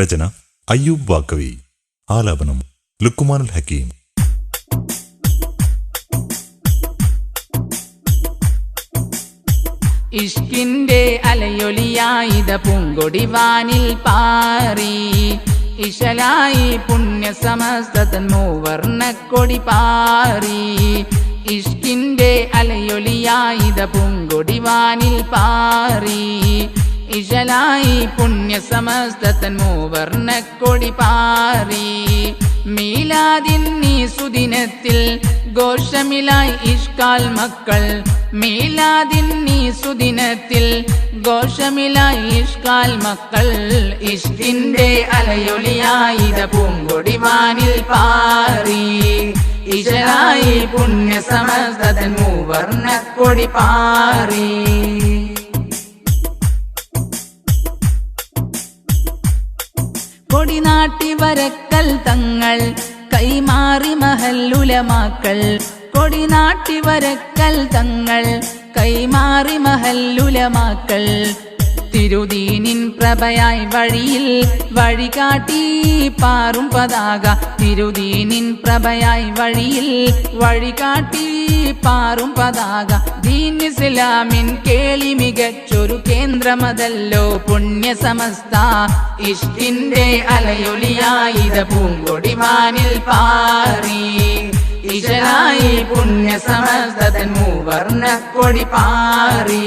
രചന അയ്യൂബ് വാക്കവി ആലാപനം ലുക്കുമാനുൽ ഹക്കീം. ഇഷ്കിന്റെ അലയൊലിയായിത പൂങ്കൊടി വാനിൽ പാറി. ഇശലായി പുണ്യ സമസ്തൻ മൂവർണക്കൊടി പാറി. ഇഷ്കിന്റെ അലയൊലിയായിത പൂങ്കൊടി വാനിൽ പാറി. ഇശലായി പുണ്യസമസ്ത സമസ്തൻ മൂവർണക്കൊടി പാറി. മീലാദിൻ നീ സുദിനത്തിൽ ഘോഷമിലായി ഇഷ്കാൽ മക്കൾ. മീലാദിൻ നീ സുദിനത്തിൽ ഘോഷമിലായി ഇഷ്കാൽ മക്കൾ. ഇഷ്കിന്റെ അലയൊളിയായിത പൂങ്കൊടി വാനിൽ പാറി. ഇശലായി പുണ്യസമസ്തൻ മൂവർണ കൊടി പാറി. കൊടിനാട്ടി വരക്കൽ തങ്ങൾ കൈമാറി മഹല്ലുലമാക്കൾ കൊടിനാട്ടി വരക്കൽ തങ്ങൾ കൈമാറി മഹല്ലുലമാക്കൾ തിരുദീനിൻ പ്രഭയായി വഴിയിൽ വഴികാട്ടി പാറും പതാക. തിരുദീനിൻ പ്രഭയായി വഴിയിൽ വഴികാട്ടി പാറും പതാക. ദീൻ ഇസ്ലാമിൻ കേളി മികച്ചൊരു കേന്ദ്രമതല്ലോ പുണ്യ സമസ്ത ഇഷ്ടിന്റെ അലയൊളിയായിത പൂങ്കൊടി മാനിൽ പാറി. ഇശലായി പുണ്യ സമസ്തൻ മൂവർണക്കൊടി പാറി.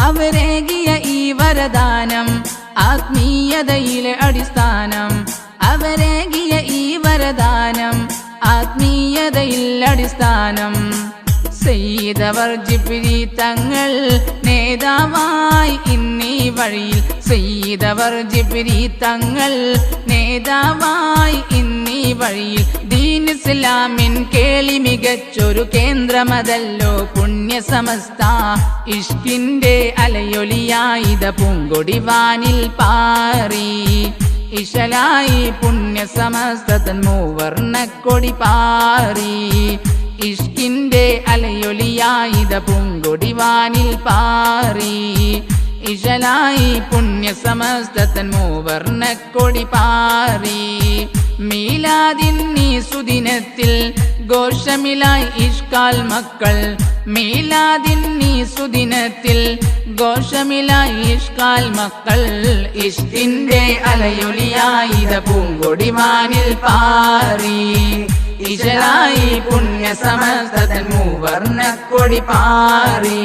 അവരേകിയ ഈ വരദാനം ആത്മീയതയിലെ അടിസ്ഥാനം. അവരേകിയ ഈ വരദാനം അടിസ്ഥാനം സെയ്തവർ ജിബിരി തങ്ങൾ നേതാവായി ഇന്നീ വഴിയിൽ സെയ്തവർ ജിബിരി തങ്ങൾ നേതാവായി ഇന്നീ വഴിയിൽ ദീൻ ഇസ്ലാമിൻ കേളി മികച്ചൊരു കേന്ദ്രമതല്ലോ പുണ്യ സമസ്ത ഇഷ്കിന്റെ അലയൊലിയായിത പൂങ്കൊടി വാനിൽ പാറി. ഇശലായി പുണ്യ സമസ്തൻ മൂവർണക്കൊടി പാറി. ഇഷ്കിന്റെ അലയൊലിയായിത പൂങ്കൊടി വാനിൽ പാറി. ഇശലായി പുണ്യ സമസ്തൻ മൂവർണക്കൊടി പാറി. മീലാദിൻ നീ സുദിനത്തിൽ ഘോഷമിലായി ഇഷ്കാൽ മക്കൾ മീലാദിൻ നീ സുദിനത്തിൽ ഘോഷമിലായി ഇഷ്കാൽ മക്കൾ ഇഷ്ടിന്റെ അലയൊലിയായിത പൂങ്കൊടി വാനിൽ പാറി. ഇശലായി പുണ്യ സമസ്തൻ മൂവർണക്കൊടി പാറി.